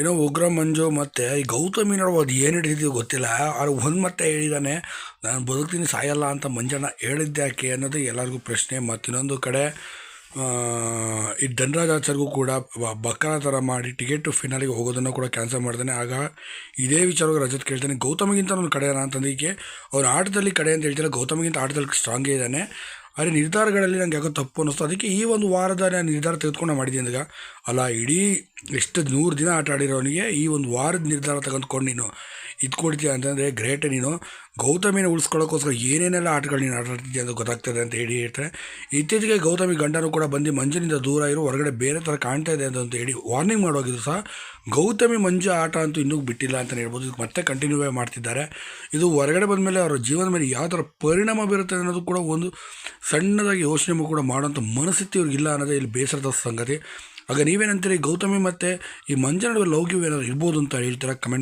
ಏನೋ ಉಗ್ರ ಮಂಜು ಮತ್ತು ಈ ಗೌತಮಿ ಅದು ಏನು ಹಿಡಿದಿದೆಯೋ ಗೊತ್ತಿಲ್ಲ. ಅವ್ರು ಒಂದು ಮತ್ತೆ ಹೇಳಿದ್ದಾನೆ ನಾನು ಬದುಕ್ತೀನಿ, ಸಾಯಲ್ಲ ಅಂತ ಮಂಜಣ್ಣ ಹೇಳಿದ್ದೆ ಯಾಕೆ ಅನ್ನೋದು ಎಲ್ಲರಿಗೂ ಪ್ರಶ್ನೆ. ಮತ್ತು ಇನ್ನೊಂದು ಕಡೆ ಈ ಧನರಾಜಾಚಾರ್ಗೂ ಕೂಡ ಬಕ್ಕನ ಥರ ಮಾಡಿ ಟಿಕೆಟು ಫಿನಾಲಿಗೆ ಹೋಗೋದನ್ನು ಕೂಡ ಕ್ಯಾನ್ಸಲ್ ಮಾಡ್ತಾನೆ ಆಗ ಇದೇ ವಿಚಾರವಾಗಿ ರಜತ್ ಕೇಳ್ತಾನೆ ಗೌತಮಿಗಿಂತ ನನ್ನ ಕಡೆಯಲ್ಲ ಅಂತಂದಕ್ಕೆ ಅವ್ರ ಆಟದಲ್ಲಿ ಕಡೆ ಅಂತ ಹೇಳ್ತಾರೆ ಗೌತಮಿಗಿಂತ ಆಟದಲ್ಲಿ ಸ್ಟ್ರಾಂಗೇ ಇದ್ದಾನೆ ಆದರೆ ನಿರ್ಧಾರಗಳಲ್ಲಿ ನನಗೆ ಯಾಕೋ ತಪ್ಪು ಅನ್ನಿಸ್ತು. ಅದಕ್ಕೆ ಈ ಒಂದು ವಾರದ ನಾನು ನಿರ್ಧಾರ ತೆಗೆದುಕೊಂಡು ಮಾಡಿದ್ದೀನಿ ಅಂದಾಗ, ಅಲ್ಲ ಇಡೀ ಎಷ್ಟು ನೂರು ದಿನ ಆಟ ಆಡಿರೋನಿಗೆ ಈ ಒಂದು ವಾರದ ನಿರ್ಧಾರ ತಗೊಂಡ್ಕೊಂಡು ನೀನು ಇದು ಕೊಡ್ತೀಯ ಅಂತಂದರೆ, ಗ್ರೇಟ್ ನೀನು, ಗೌತಮಿನ ಉಳಿಸ್ಕೊಳ್ಳೋಕ್ಕೋಸ್ಕರ ಏನೇನೆಲ್ಲ ಆಟಗಳು ನೀನು ಆಟ ಅಂತ ಗೊತ್ತಾಗ್ತದೆ ಅಂತ ಹೇಳಿ ಹೇಳ್ತಾರೆ. ಇತ್ತೀಚೆಗೆ ಗೌತಮಿ ಗಂಡನು ಕೂಡ ಬಂದು ಮಂಜಿನಿಂದ ದೂರ ಇರೋ, ಹೊರಗಡೆ ಬೇರೆ ಥರ ಕಾಣ್ತಾ ಇದೆ ಅಂತ ಹೇಳಿ ವಾರ್ನಿಂಗ್ ಮಾಡೋಗಿದ್ರು ಸಹ, ಗೌತಮಿ ಮಂಜು ಆಟ ಅಂತೂ ಇನ್ನೂ ಬಿಟ್ಟಿಲ್ಲ ಅಂತಲೇ ಹೇಳ್ಬೋದು. ಇದು ಮತ್ತೆ ಕಂಟಿನ್ಯೂವೇ ಮಾಡ್ತಿದ್ದಾರೆ. ಇದು ಹೊರಗಡೆ ಬಂದಮೇಲೆ ಅವರ ಜೀವನದ ಮೇಲೆ ಯಾವ ಥರ ಪರಿಣಾಮ ಬೀರುತ್ತೆ ಅನ್ನೋದು ಕೂಡ ಒಂದು ಸಣ್ಣದಾಗಿ ಯೋಚನೆ ಕೂಡ ಮಾಡೋಂಥ ಮನಸ್ಥಿತಿ ಇವ್ರಿಗಿಲ್ಲ ಅನ್ನೋದೇ ಇಲ್ಲಿ ಬೇಸರದ ಸಂಗತಿ. ಆಗ ನೀವೇನಂತೀರಿ? ಗೌತಮಿ ಮತ್ತು ಈ ಮಂಜು ನಡುವೆ ಲೌಕ್ಯವೇನಾದ್ರು ಇರ್ಬೋದು ಅಂತ ಹೇಳ್ತೀರಾ? ಕಮೆಂಟ್